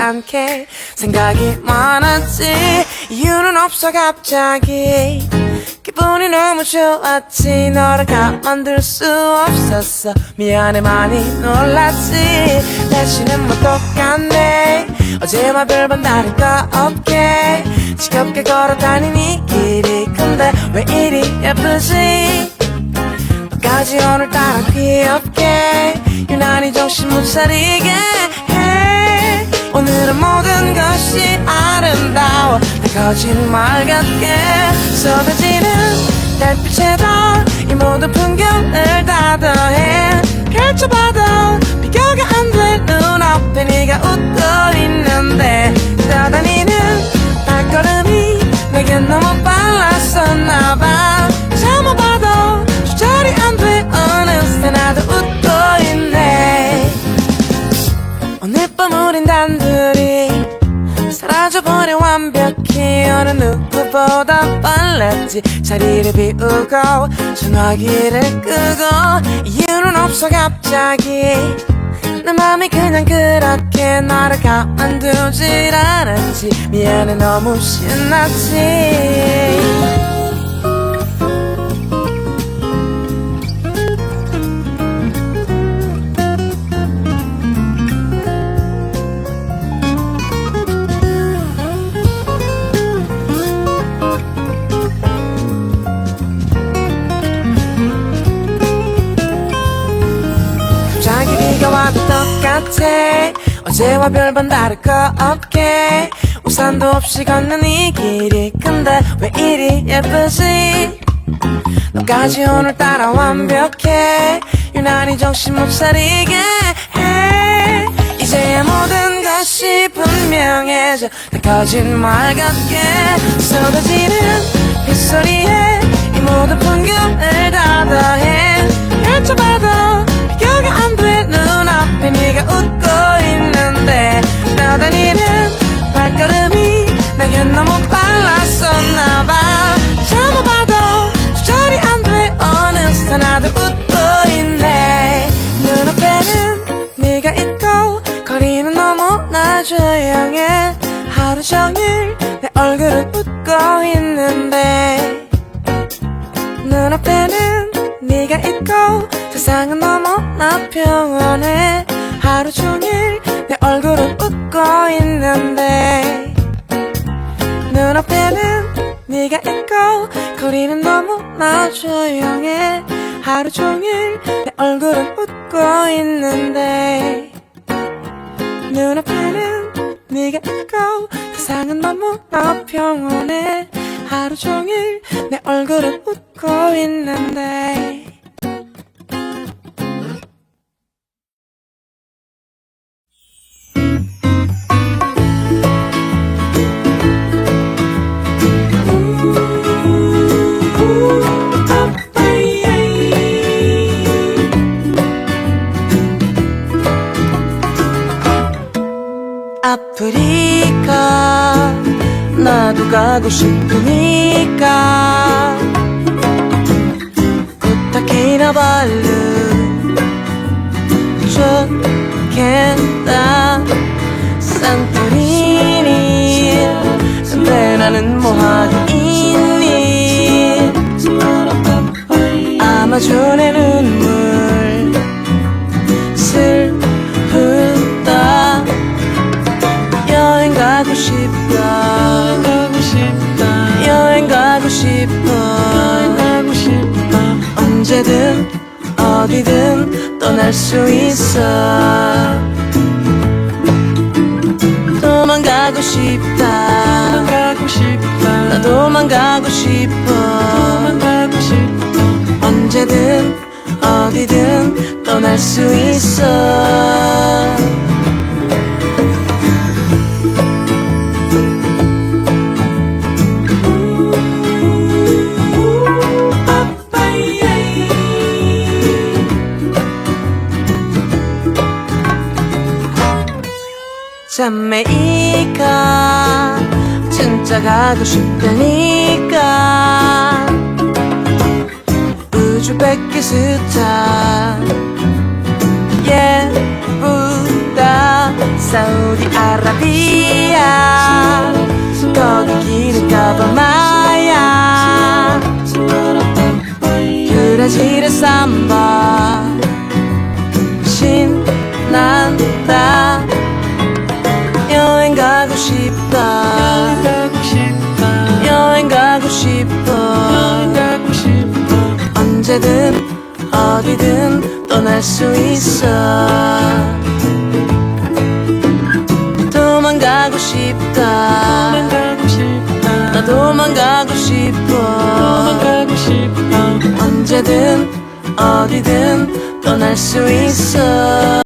않게 생각이 많았지. 이유는 없어 갑자기. 기분이 너무 좋았지. 너를 가만둘 수 없었어. 미안해 많이 놀랐지. 날씨는 뭐 똑같네. 어제와 별반 다를 거 없게. 지겹게 걸어다니니 길이. 근데 왜 이리 예쁘지? 까지 오늘따라 귀엽게. 유난히 정신 못 차리게. 해 오늘은 모든 것이 아름다워. 다 거짓말 같게 쏟아지는 달빛에도 이 모든 풍경을 다 더해. 펼쳐봐도 어느 누구보다 빨랐지. 자리를 비우고 전화기를 끄고 이유는 없어 갑자기. 내 맘이 그냥 그렇게 나를 가만두질 않았지. 미안해 너무 신났지 같아. 어제와 별반 다를 거 없게. 우산도 없이 걷는 이 길이. 근데 왜 이리 예쁘지? 너까지 오늘따라 완벽해. 유난히 정신 못 차리게 해. 이제야 모든 것이 분명해져 다 거짓말 같게. 쏟아지는 빗소리에 이 모든 풍경을 다더 나 조용해. 하루 종일 내 얼굴은 웃고 있는데 눈앞에는 네가 있고 세상은 너무나 평온해. 하루 종일 내 얼굴은 웃고 있는데 눈앞에는 네가 있고 거리는 너무나 조용해. 하루 종일 내 얼굴은 웃고 있는데 눈앞에는 네가 있고 세상은 너무나 평온해. 하루 종일 내 얼굴은 웃고 있는데 아프리카. 나도 가고 싶으니까. 부탁해나발루 좋겠다. 산토리니. 근데 나는 뭐하고 있니? 아마존의 눈물 떠날 수 있어. 도망가고 싶다. 도망가고 싶다. 나 도망가고 싶어. 도망가고 싶어. 언제든 어디든 떠날 수 있어 잠메이카 진짜 가고 싶다니까? 우즈베키스탄 예쁘다. 사우디아라비아. 거기 길을 가봐마야. 브라질의 삼바 언제든 어디든 떠날 수 있어. 도망가고 싶다. 나 도망가고 싶어. 언제든 어디든 떠날 수 있어